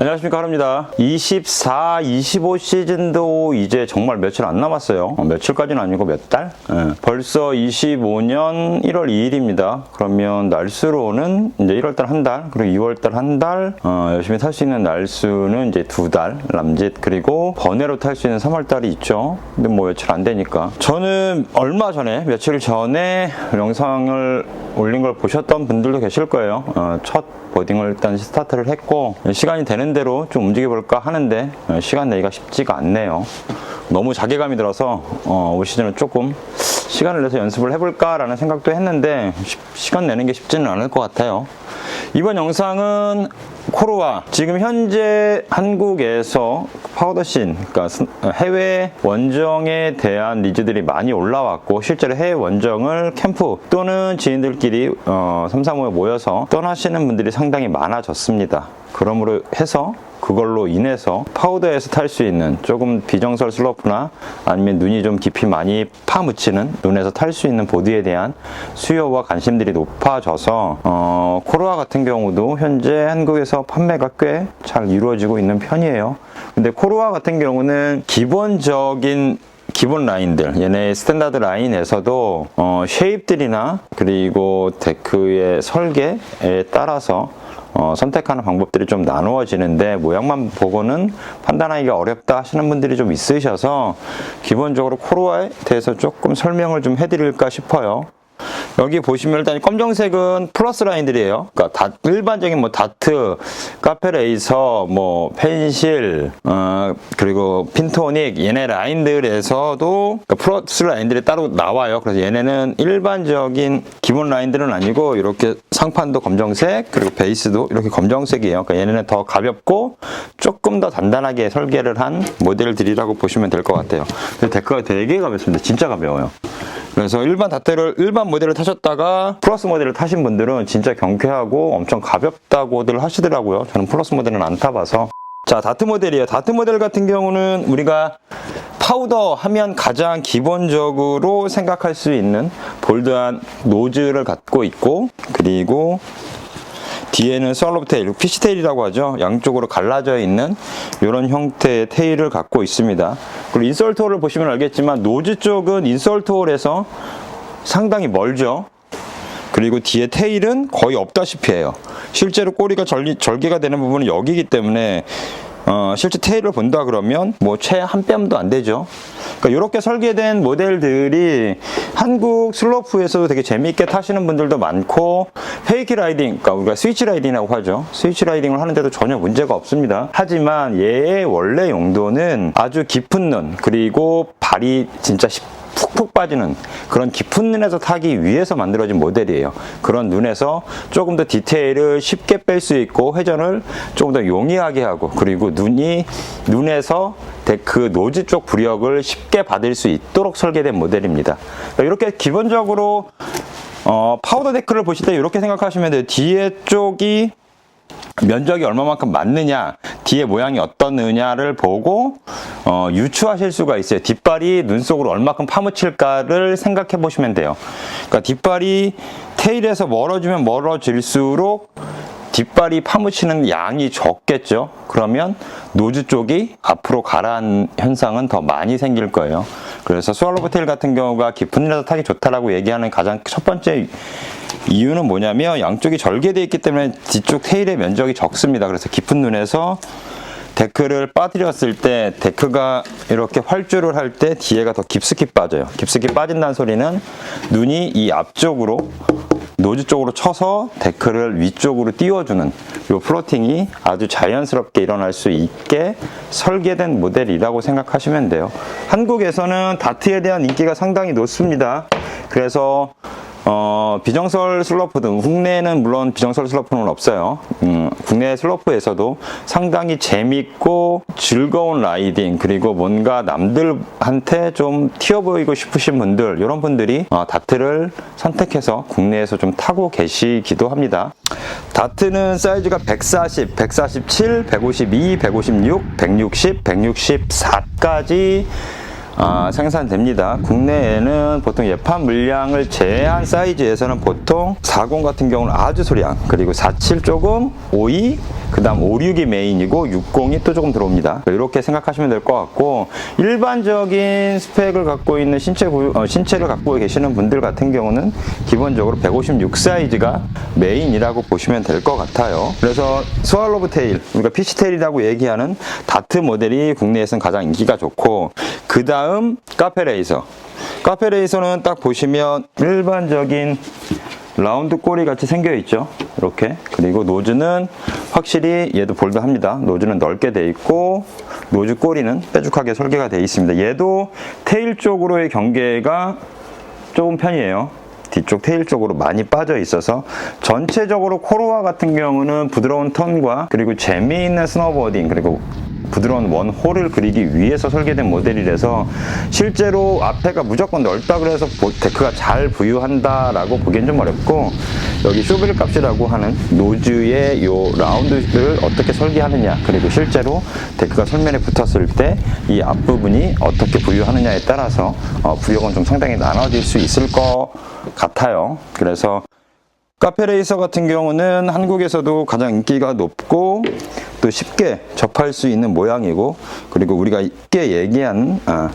안녕하십니까 하루입니다. 24, 25 시즌도 이제 정말 며칠 안 남았어요. 어, 며칠까지는 아니고 몇 달? 예. 벌써 25년 1월 2일입니다. 그러면 날수로는 이제 1월달 한달 그리고 2월달 한달 어, 열심히 탈 수 있는 날수는 이제 두 달 남짓 그리고 번외로 탈 수 있는 3월달이 있죠. 근데 뭐 며칠 안 되니까. 저는 얼마 전에 며칠 전에 영상을 올린 걸 보셨던 분들도 계실 거예요. 어, 첫 보딩을 일단 스타트를 했고 시간이 되는 대로 좀 움직여 볼까 하는데 어, 시간 내기가 쉽지가 않네요. 너무 자괴감이 들어서 어, 올 시즌은 조금 시간을 내서 연습을 해볼까라는 생각도 했는데 시- 시간 내는 게 쉽지는 않을 것 같아요. 이번 영상은 코로아 지금 현재 한국에서 파우더신 그러니까 스- 해외 원정에 대한 니즈들이 많이 올라왔고 실제로 해외 원정을 캠프 또는 지인들끼리 어, 3, 3, 5에 모여서 떠나시는 분들이 상당히 많아졌습니다. 그러므로 해서 그걸로 인해서 파우더에서 탈 수 있는 조금 비정설 슬로프나 아니면 눈이 좀 깊이 많이 파묻히는 눈에서 탈 수 있는 보드에 대한 수요와 관심들이 높아져서 어, 코로아 같은 경우도 현재 한국에서 판매가 꽤 잘 이루어지고 있는 편이에요. 근데 코로아 같은 경우는 기본적인 기본 라인들 얘네 스탠다드 라인에서도 어, 쉐입들이나 그리고 데크의 설계에 따라서 어, 선택하는 방법들이 좀 나누어지는데 모양만 보고는 판단하기가 어렵다 하시는 분들이 좀 있으셔서 기본적으로 코로아에 대해서 조금 설명을 좀 해드릴까 싶어요. 여기 보시면 일단 검정색은 플러스 라인들이에요. 그러니까 다, 일반적인 뭐 다트, 카페레이서, 뭐 펜실, 어, 그리고 핀토닉 얘네 라인들에서도 그러니까 플러스 라인들이 따로 나와요. 그래서 얘네는 일반적인 기본 라인들은 아니고 이렇게 상판도 검정색 그리고 베이스도 이렇게 검정색이에요. 그러니까 얘네는 더 가볍고 조금 더 단단하게 설계를 한 모델들이라고 보시면 될 것 같아요. 근데 데크가 되게 가볍습니다. 진짜 가벼워요. 그래서 일반 다트를 일반 모델을 타셨다가 플러스 모델을 타신 분들은 진짜 경쾌하고 엄청 가볍다고들 하시더라고요. 저는 플러스 모델은 안 타봐서. 자, 다트 모델이에요. 다트 모델 같은 경우는 우리가 파우더 하면 가장 기본적으로 생각할 수 있는 볼드한 노즐을 갖고 있고 그리고 뒤에는 스왈로브 테일, 피시 테일이라고 하죠. 양쪽으로 갈라져 있는 이런 형태의 테일을 갖고 있습니다. 그리고 인솔트 홀을 보시면 알겠지만 노즈 쪽은 인솔트 홀에서 상당히 멀죠. 그리고 뒤에 테일은 거의 없다시피 해요. 실제로 꼬리가 절, 절개가 되는 부분은 여기이기 때문에 어, 실제 테일을 본다 그러면 뭐 최한 뼘도 안 되죠. 그러니까 이렇게 설계된 모델들이 한국 슬로프에서도 되게 재미있게 타시는 분들도 많고 페이키 라이딩, 그러니까 우리가 스위치 라이딩이라고 하죠. 스위치 라이딩을 하는데도 전혀 문제가 없습니다. 하지만 얘의 원래 용도는 아주 깊은 눈 그리고 발이 진짜 쉽- 푹푹 빠지는 그런 깊은 눈에서 타기 위해서 만들어진 모델이에요. 그런 눈에서 조금 더 디테일을 쉽게 뺄 수 있고 회전을 조금 더 용이하게 하고 그리고 눈이 눈에서 데크 노즈 쪽 부력을 쉽게 받을 수 있도록 설계된 모델입니다. 그러니까 이렇게 기본적으로 어, 파우더 데크를 보실 때 이렇게 생각하시면 돼요. 뒤에 쪽이 면적이 얼마만큼 맞느냐, 뒤에 모양이 어떻느냐를 보고 어, 유추하실 수가 있어요. 뒷발이 눈 속으로 얼마큼 파묻힐까를 생각해 보시면 돼요. 그러니까 뒷발이 테일에서 멀어지면 멀어질수록 뒷발이 파묻히는 양이 적겠죠. 그러면 노즈 쪽이 앞으로 가라앉는 현상은 더 많이 생길 거예요. 그래서 스왈로브 테일 같은 경우가 깊은 데서 타기 좋다라고 얘기하는 가장 첫 번째 이유는 뭐냐면 양쪽이 절개되어 있기 때문에 뒤쪽 테일의 면적이 적습니다. 그래서 깊은 눈에서 데크를 빠뜨렸을 때 데크가 이렇게 활주를 할 때 뒤에가 더 깊숙이 빠져요. 깊숙이 빠진다는 소리는 눈이 이 앞쪽으로 노즈 쪽으로 쳐서 데크를 위쪽으로 띄워주는 이 플로팅이 아주 자연스럽게 일어날 수 있게 설계된 모델이라고 생각하시면 돼요. 한국에서는 다트에 대한 인기가 상당히 높습니다. 그래서 어, 비정설 슬로프 등 국내에는 물론 비정설 슬로프는 없어요. 음, 국내 슬로프에서도 상당히 재밌고 즐거운 라이딩 그리고 뭔가 남들한테 좀 튀어 보이고 싶으신 분들 이런 분들이 어, 다트를 선택해서 국내에서 좀 타고 계시기도 합니다. 다트는 사이즈가 140, 147, 152, 156, 160, 164까지 아, 생산됩니다. 국내에는 보통 예판 물량을 제한 사이즈에서는 보통 40 같은 경우는 아주 소량, 그리고 47 조금, 52, 그 다음 56이 메인이고 60이 또 조금 들어옵니다. 이렇게 생각하시면 될 것 같고 일반적인 스펙을 갖고 있는 신체 구- 어, 신체를 갖고 계시는 분들 같은 경우는 기본적으로 156 사이즈가 메인이라고 보시면 될 것 같아요. 그래서 스왈로브 테일, 우리가 피시 테일이라고 얘기하는 다트 모델이 국내에서는 가장 인기가 좋고 그 다음 카페 레이서. 카페 레이서는 딱 보시면 일반적인 라운드 꼬리 같이 생겨 있죠. 이렇게. 그리고 노즈는 확실히 얘도 볼드합니다. 노즈는 넓게 돼 있고 노즈 꼬리는 뾰족하게 설계가 돼 있습니다. 얘도 테일 쪽으로의 경계가 좁은 편이에요. 뒤쪽 테일 쪽으로 많이 빠져 있어서 전체적으로 코로와 같은 경우는 부드러운 턴과 그리고 재미있는 스노보딩 그리고 부드러운 원홀을 그리기 위해서 설계된 모델이라서 실제로 앞에가 무조건 넓다 그래서 보- 데크가 잘 부유한다라고 보기엔 좀 어렵고 여기 쇼빌 값이라고 하는 노즈의 요 라운드를 어떻게 설계하느냐 그리고 실제로 데크가 설면에 붙었을 때 이 앞부분이 어떻게 부유하느냐에 따라서 어, 부여건 좀 상당히 나눠질 수 있을 것 같아요. 그래서 카페레이서 같은 경우는 한국에서도 가장 인기가 높고 또 쉽게 접할 수 있는 모양이고 그리고 우리가 쉽게 얘기하는 아,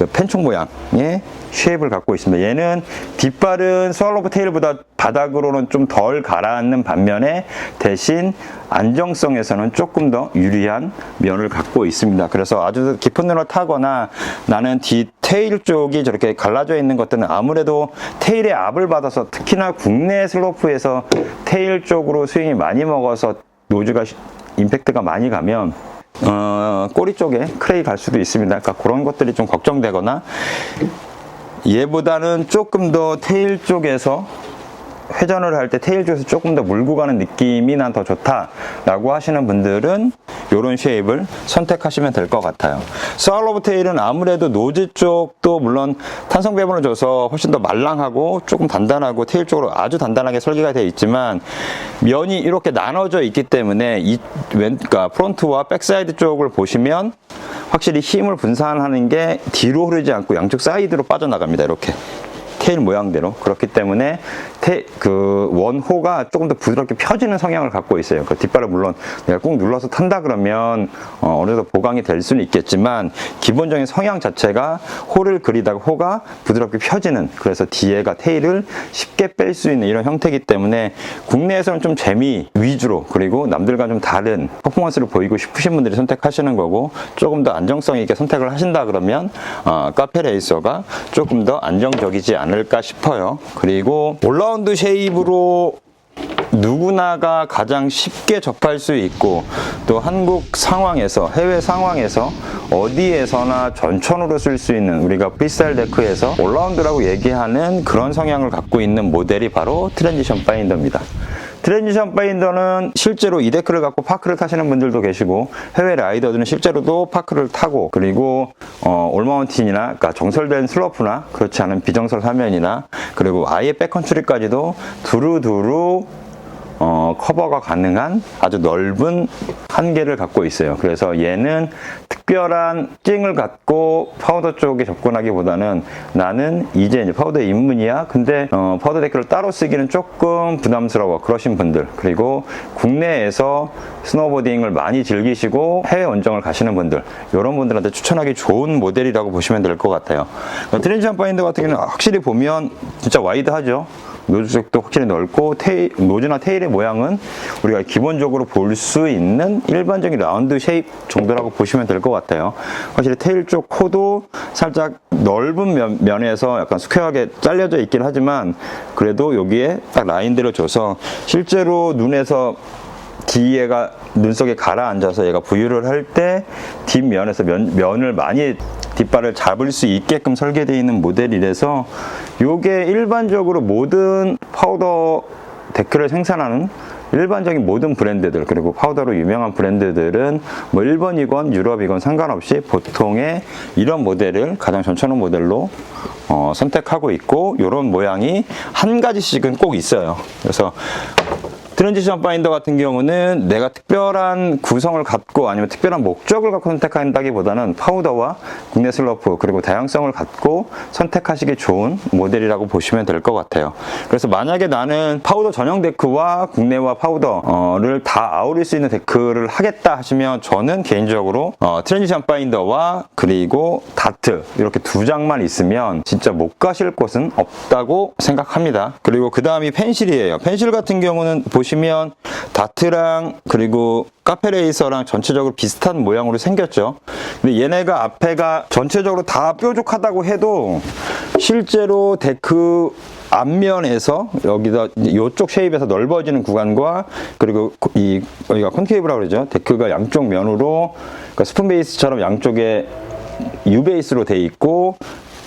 그 펜총 모양의 쉐입을 갖고 있습니다. 얘는 뒷발은 스왈로브 테일보다 바닥으로는 좀 덜 가라앉는 반면에 대신 안정성에서는 조금 더 유리한 면을 갖고 있습니다. 그래서 아주 깊은 눈을 타거나 나는 뒤 테일 쪽이 저렇게 갈라져 있는 것들은 아무래도 테일의 압을 받아서 특히나 국내 슬로프에서 테일 쪽으로 스윙이 많이 먹어서 노즈가 시- 임팩트가 많이 가면 어, 꼬리 쪽에 크레이 갈 수도 있습니다. 그러니까 그런 것들이 좀 걱정되거나 얘보다는 조금 더 테일 쪽에서 회전을 할 때 테일 쪽에서 조금 더 물고 가는 느낌이 난 더 좋다라고 하시는 분들은 이런 쉐입을 선택하시면 될 것 같아요. 스왈로브 테일은 아무래도 노즈 쪽도 물론 탄성 배분을 줘서 훨씬 더 말랑하고 조금 단단하고 테일 쪽으로 아주 단단하게 설계가 되어 있지만 면이 이렇게 나눠져 있기 때문에 이 왼, 그러니까 프론트와 백사이드 쪽을 보시면 확실히 힘을 분산하는 게 뒤로 흐르지 않고 양쪽 사이드로 빠져나갑니다. 이렇게. 테일 모양대로 그렇기 때문에 테, 그 원호가 조금 더 부드럽게 펴지는 성향을 갖고 있어요. 그 뒷발을 물론 내가 꾹 눌러서 탄다 그러면 어, 느 정도 보강이 될 수는 있겠지만 기본적인 성향 자체가 호를 그리다가 호가 부드럽게 펴지는 그래서 뒤에가 테일을 쉽게 뺄 수 있는 이런 형태이기 때문에 국내에서는 좀 재미 위주로 그리고 남들과 좀 다른 퍼포먼스를 보이고 싶으신 분들이 선택하시는 거고 조금 더 안정성 있게 선택을 하신다 그러면 어, 카페 레이서가 조금 더 안정적이지 않 을까 싶어요. 그리고 올라운드 쉐입으로 누구나가 가장 쉽게 접할 수 있고 또 한국 상황에서 해외 상황에서 어디에서나 전천후로 쓸 수 있는 우리가 프리스타일 데크에서 올라운드라고 얘기하는 그런 성향을 갖고 있는 모델이 바로 트랜지션 파인더입니다. 트랜지션 파인더는 실제로 이 데크를 갖고 파크를 타시는 분들도 계시고 해외 라이더들은 실제로도 파크를 타고 그리고 어, 올마운틴이나 그러니까 정설된 슬로프나 그렇지 않은 비정설 사면이나 그리고 아예 백컨트리까지도 두루두루 어, 커버가 가능한 아주 넓은 한계를 갖고 있어요. 그래서 얘는 특별한 찡을 갖고 파우더 쪽에 접근하기보다는 나는 이제 이제 파우더 입문이야. 근데 어, 파우더 데크를 따로 쓰기는 조금 부담스러워. 그러신 분들 그리고 국내에서 스노보딩을 많이 즐기시고 해외 원정을 가시는 분들 이런 분들한테 추천하기 좋은 모델이라고 보시면 될 것 같아요. 트랜지션 파인더 같은 경우는 확실히 보면 진짜 와이드하죠. 노즈 쪽도 확실히 넓고 테일, 노즈나 테일의 모양은 우리가 기본적으로 볼 수 있는 일반적인 라운드 쉐입 정도라고 보시면 될 것 같아요. 확실히 테일 쪽 코도 살짝 넓은 면, 면에서 약간 스퀘어하게 잘려져 있긴 하지만 그래도 여기에 딱 라인들을 줘서 실제로 눈에서 뒤에가 눈 속에 가라앉아서 얘가 부유를 할 때 뒷면에서 면, 면을 많이 뒷발을 잡을 수 있게끔 설계되어 있는 모델이라서 요게 일반적으로 모든 파우더 데크를 생산하는 일반적인 모든 브랜드들 그리고 파우더로 유명한 브랜드들은 뭐 일본이건 유럽이건 상관없이 보통의 이런 모델을 가장 전천후 모델로 어, 선택하고 있고 이런 모양이 한 가지씩은 꼭 있어요. 그래서 트랜지션 파인더 같은 경우는 내가 특별한 구성을 갖고 아니면 특별한 목적을 갖고 선택한다기보다는 파우더와 국내 슬러프 그리고 다양성을 갖고 선택하시기 좋은 모델이라고 보시면 될 것 같아요. 그래서 만약에 나는 파우더 전용 데크와 국내와 파우더를 다 아우를 수 있는 데크를 하겠다 하시면 저는 개인적으로 어, 트랜지션 파인더와 그리고 다트 이렇게 두 장만 있으면 진짜 못 가실 곳은 없다고 생각합니다. 그리고 그 다음이 펜실이에요. 펜실 같은 경우는 보시 면 다트랑 그리고 카페레이서랑 전체적으로 비슷한 모양으로 생겼죠. 근데 얘네가 앞에가 전체적으로 다 뾰족하다고 해도 실제로 데크 앞면에서 여기다 이쪽 쉐입에서 넓어지는 구간과 그리고 이 여기가 콘케이브라고 그러죠. 데크가 양쪽 면으로 그러니까 스푼 베이스처럼 양쪽에 U 베이스로 돼 있고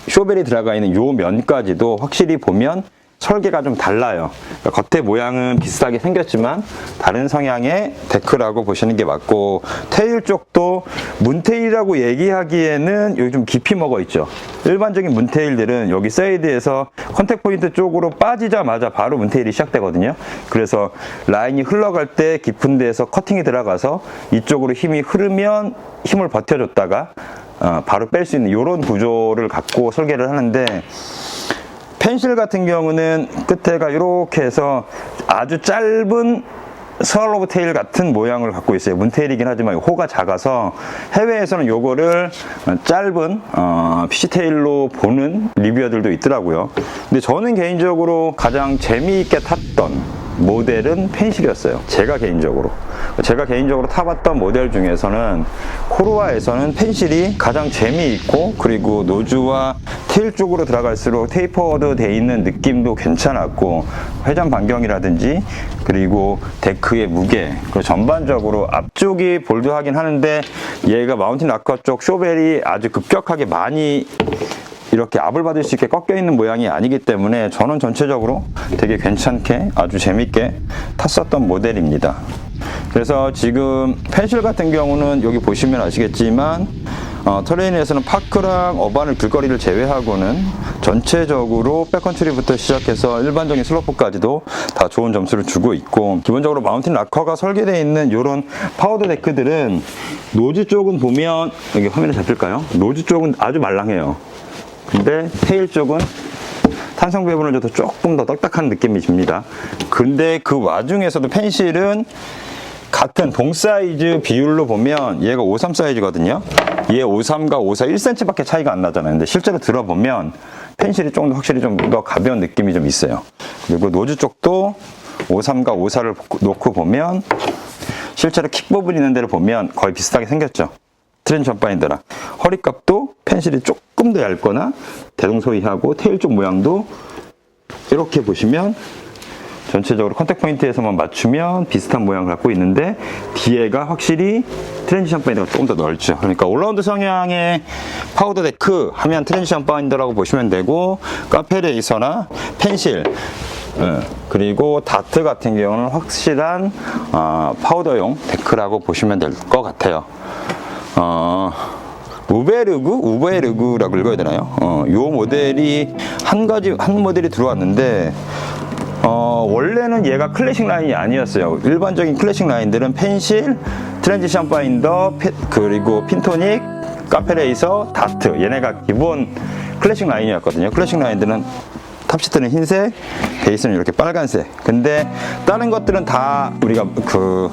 쇼벨이 들어가 있는 요 면까지도 확실히 보면 설계가 좀 달라요. 그러니까 겉에 모양은 비슷하게 생겼지만 다른 성향의 데크라고 보시는 게 맞고 테일 쪽도 문테일이라고 얘기하기에는 여기 좀 깊이 먹어 있죠. 일반적인 문테일들은 여기 사이드에서 컨택 포인트 쪽으로 빠지자마자 바로 문테일이 시작되거든요. 그래서 라인이 흘러갈 때 깊은 데에서 커팅이 들어가서 이쪽으로 힘이 흐르면 힘을 버텨줬다가 어, 바로 뺄 수 있는 이런 구조를 갖고 설계를 하는데 펜실 같은 경우는 끝에가 이렇게 해서 아주 짧은 스왈로브 테일 같은 모양을 갖고 있어요. 문테일이긴 하지만 호가 작아서 해외에서는 요거를 짧은 어, PC 테일로 보는 리뷰어들도 있더라고요. 근데 저는 개인적으로 가장 재미있게 탔던 모델은 펜실이었어요. 제가 개인적으로. 제가 개인적으로 타봤던 모델 중에서는 코르와에서는 펜실이 가장 재미있고 그리고 노즈와 테일 쪽으로 들어갈수록 테이퍼드 돼 있는 느낌도 괜찮았고 회전 반경이라든지 그리고 데크의 무게 그리고 전반적으로 앞쪽이 볼드하긴 하는데 얘가 마운틴 락커 쪽 쇼벨이 아주 급격하게 많이 이렇게 압을 받을 수 있게 꺾여 있는 모양이 아니기 때문에 저는 전체적으로 되게 괜찮게 아주 재밌게 탔었던 모델입니다. 그래서 지금 펜실 같은 경우는 여기 보시면 아시겠지만 어, 터레인에서는 파크랑 어반을 길거리를 제외하고는 전체적으로 백컨트리부터 시작해서 일반적인 슬로프까지도 다 좋은 점수를 주고 있고 기본적으로 마운틴 락커가 설계되어 있는 이런 파우더 데크들은 노즈 쪽은 보면 여기 화면에 잡힐까요? 노즈 쪽은 아주 말랑해요. 근데 테일 쪽은 탄성 배분을 줘도 조금 더 딱딱한 느낌이 듭니다. 근데 그 와중에서도 펜실은 같은 동 사이즈 비율로 보면 얘가 53 사이즈거든요. 얘 53과 54 1cm밖에 차이가 안 나잖아요. 근데 실제로 들어보면 펜실이 조금 더 확실히 좀 더 가벼운 느낌이 좀 있어요. 그리고 노즈 쪽도 53과 54를 놓고 보면 실제로 킥 부분 있는 데를 보면 거의 비슷하게 생겼죠. 트렌전 파인더랑 허리값도 펜실이 조금 더 얇거나 대동소이하고 테일 쪽 모양도 이렇게 보시면 전체적으로 컨택 포인트에서만 맞추면 비슷한 모양을 갖고 있는데 뒤에가 확실히 트랜지션 파인더가 조금 더 넓죠. 그러니까 올라운드 성향의 파우더 데크 하면 트랜지션 파인더라고 보시면 되고 카페 레이서나 펜실 예, 그리고 다트 같은 경우는 확실한 어, 파우더용 데크라고 보시면 될 것 같아요. 어, 우베르그? 우베르그라고 읽어야 되나요? 어, 요 모델이 한 가지, 한 모델이 들어왔는데, 어, 원래는 얘가 클래식 라인이 아니었어요. 일반적인 클래식 라인들은 펜실, 트랜지션 파인더, 피- 그리고 핀토닉, 카페레이서, 다트. 얘네가 기본 클래식 라인이었거든요. 클래식 라인들은 탑시트는 흰색, 베이스는 이렇게 빨간색. 근데 다른 것들은 다 우리가 그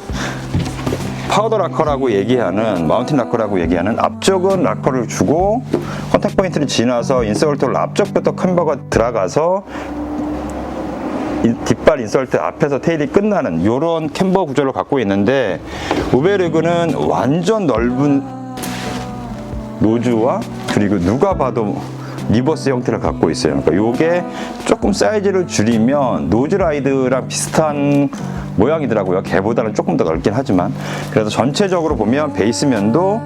파우더 락커라고 얘기하는 마운틴 락커라고 얘기하는 앞쪽은 락커를 주고 컨택 포인트를 지나서 인서울트를 앞쪽부터 컨버가 들어가서 이 뒷발 인설트 앞에서 테일이 끝나는 이런 캠버 구조를 갖고 있는데 우베르그는 완전 넓은 노즈와 그리고 누가 봐도 리버스 형태를 갖고 있어요. 그러니까 요게 조금 사이즈를 줄이면 노즈라이드랑 비슷한 모양이더라고요. 걔보다는 조금 더 넓긴 하지만 그래서 전체적으로 보면 베이스면도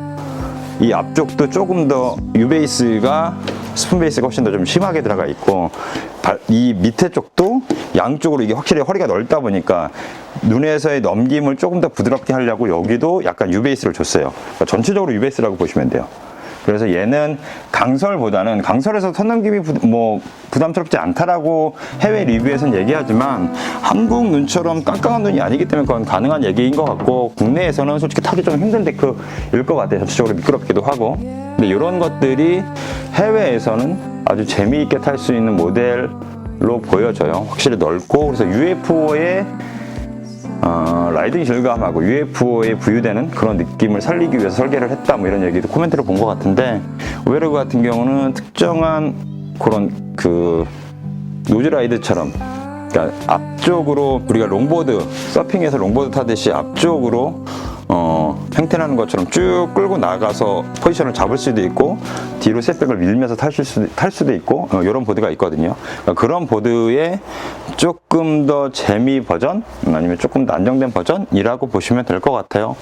이 앞쪽도 조금 더 유베이스가 스푼 베이스가 훨씬 더 좀 심하게 들어가 있고 발- 이 밑에 쪽도 양쪽으로 이게 확실히 허리가 넓다 보니까 눈에서의 넘김을 조금 더 부드럽게 하려고 여기도 약간 유베이스를 줬어요. 그러니까 전체적으로 유베이스라고 보시면 돼요. 그래서 얘는 강설보다는 강설에서 선 넘김이 부, 뭐 부담스럽지 않다라고 해외 리뷰에서는 얘기하지만 한국 눈처럼 깜깜한 눈이 아니기 때문에 그건 가능한 얘기인 것 같고 국내에서는 솔직히 타기 좀 힘든 데크일 것 같아요. 전체적으로 미끄럽기도 하고. 근데 이런 것들이 해외에서는 아주 재미있게 탈 수 있는 모델로 보여져요. 확실히 넓고 그래서 UFO의 어, 라이딩 질감하고 UFO에 부유되는 그런 느낌을 살리기 위해서 설계를 했다 뭐 이런 얘기도 코멘트를 본 것 같은데 오베르그 같은 경우는 특정한 그런 그 노즈라이드처럼 그러니까 앞쪽으로 우리가 롱보드 서핑에서 롱보드 타듯이 앞쪽으로 어, 팽텐하는 것처럼 쭉 끌고 나가서 포지션을 잡을 수도 있고 뒤로 셋백을 밀면서 탈 수도, 탈 수도 있고 어, 이런 보드가 있거든요. 그러니까 그런 보드의 조금 더 재미 버전 아니면 조금 더 안정된 버전이라고 보시면 될 것 같아요.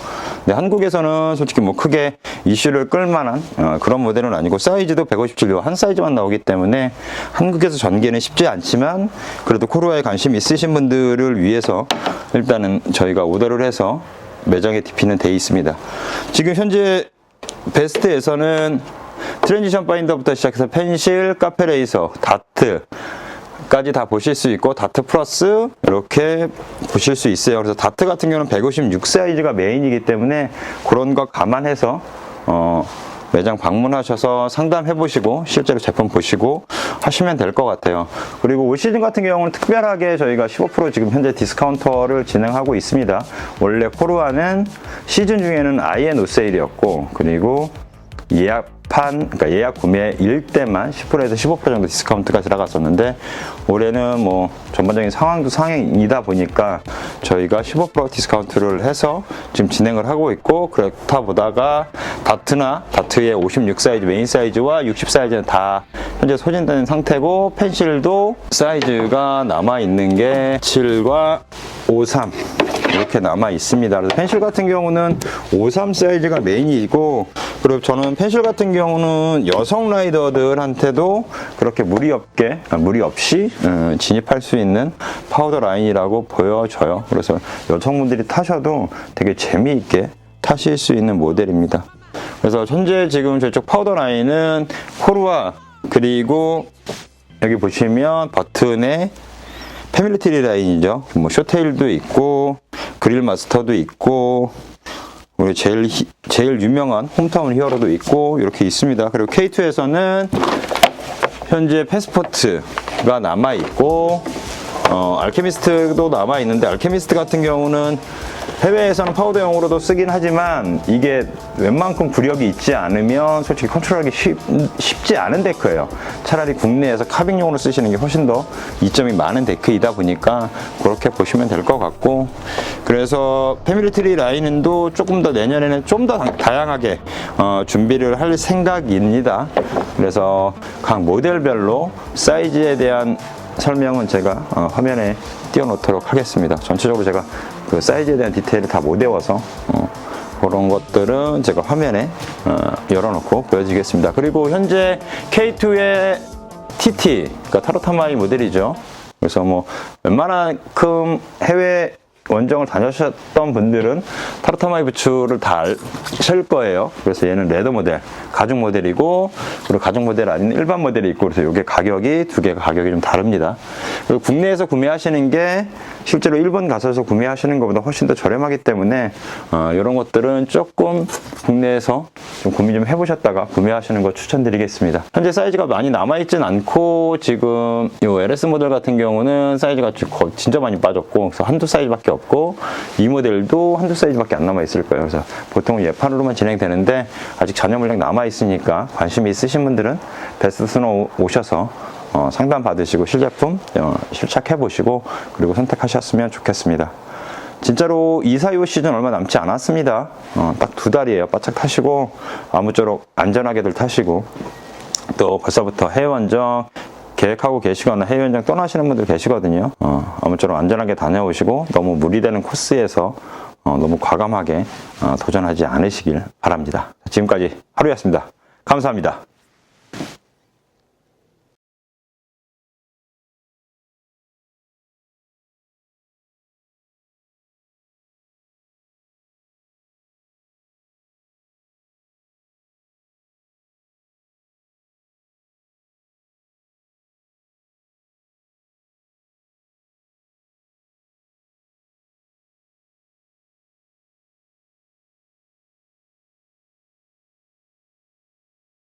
근데 한국에서는 솔직히 뭐 크게 이슈를 끌만한 어, 그런 모델은 아니고 사이즈도 157요 한 사이즈만 나오기 때문에 한국에서 전개는 쉽지 않지만 그래도 코르아에 관심 있으신 분들을 위해서 일단은 저희가 오더를 해서 매장에 DP는 돼 있습니다. 지금 현재 베스트에서는 트랜지션 파인더부터 시작해서 펜실, 카페레이서, 다트, 까지 다 보실 수 있고 다트 플러스 이렇게 보실 수 있어요. 그래서 다트 같은 경우는 156 사이즈가 메인이기 때문에 그런 거 감안해서 어, 매장 방문하셔서 상담해 보시고 실제로 제품 보시고 하시면 될 것 같아요. 그리고 올 시즌 같은 경우는 특별하게 저희가 15% 지금 현재 디스카운터를 진행하고 있습니다. 원래 코르아는 시즌 중에는 아예 노세일이었고 그리고 예약판, 그러니까 예약 구매일 때만 10%에서 15% 정도 디스카운트가 들어갔었는데 올해는 뭐 전반적인 상황도 상황이다 보니까 저희가 15% 디스카운트를 해서 지금 진행을 하고 있고 그렇다 보다가 다트나 다트의 56 사이즈 메인 사이즈와 60 사이즈는 다 현재 소진된 상태고 펜실도 사이즈가 남아 있는 게 7과 53 이렇게 남아 있습니다. 그래서 펜실 같은 경우는 53 사이즈가 메인이고 그리고 저는 펜실 같은 경우는 여성 라이더들한테도 그렇게 무리 없게 아, 무리 없이 어, 진입할 수 있는 파우더 라인이라고 보여져요. 그래서 여성분들이 타셔도 되게 재미있게 타실 수 있는 모델입니다. 그래서 현재 지금 저쪽 파우더 라인은 코르와 그리고 여기 보시면 버튼에 패밀리 트리 라인이죠. 뭐 쇼테일도 있고 그릴 마스터도 있고 우리 제일 히- 제일 유명한 홈타운 히어로도 있고 이렇게 있습니다. 그리고 K2에서는 현재 패스포트가 남아 있고 어, 알케미스트도 남아 있는데 알케미스트 같은 경우는 해외에서는 파우더용으로도 쓰긴 하지만 이게 웬만큼 구력이 있지 않으면 솔직히 컨트롤하기 쉽, 쉽지 않은 데크예요. 차라리 국내에서 카빙용으로 쓰시는 게 훨씬 더 이점이 많은 데크이다 보니까 그렇게 보시면 될 것 같고 그래서 패밀리 트리 라인도 조금 더 내년에는 좀 더 다양하게 어, 준비를 할 생각입니다. 그래서 각 모델별로 사이즈에 대한 설명은 제가 어, 화면에 띄워놓도록 하겠습니다. 전체적으로 제가 그 사이즈에 대한 디테일을 다 못 외워서 어, 그런 것들은 제가 화면에 어, 열어놓고 보여드리겠습니다. 그리고 현재 K2의 TT, 그러니까 타로타마이 모델이죠. 그래서 뭐 웬만한큼 해외 원정을 다녀셨던 분들은 타로타마이 부츠를 다 아실 거예요. 그래서 얘는 레더 모델, 가죽 모델이고, 그리고 가죽 모델 아닌 일반 모델이 있고, 그래서 이게 가격이 두 개가 가격이 좀 다릅니다. 그리고 국내에서 구매하시는 게 실제로 일본 가서서 구매하시는 것보다 훨씬 더 저렴하기 때문에 어, 이런 것들은 조금 국내에서 좀 고민 좀 해보셨다가 구매하시는 거 추천드리겠습니다. 현재 사이즈가 많이 남아있진 않고 지금 이 LS 모델 같은 경우는 사이즈가 진짜 많이 빠졌고 그래서 한두 사이즈밖에 없고 이 모델도 한두 사이즈밖에 안 남아 있을 거예요. 그래서 보통 예판으로만 진행되는데 아직 잔여 물량 남아 있으니까 관심이 있으신 분들은 베스트 스노 오셔서 어, 상담 받으시고 실제품 어, 실착해 보시고 그리고 선택하셨으면 좋겠습니다. 진짜로 2, 4, 5 시즌 얼마 남지 않았습니다. 어, 딱 두 달이에요. 바짝 타시고 아무쪼록 안전하게들 타시고 또 벌써부터 해외 원정 계획하고 계시거나 해외 원정 떠나시는 분들 계시거든요. 어, 아무쪼록 안전하게 다녀오시고 너무 무리되는 코스에서 어, 너무 과감하게 어, 도전하지 않으시길 바랍니다. 지금까지 하루였습니다. 감사합니다.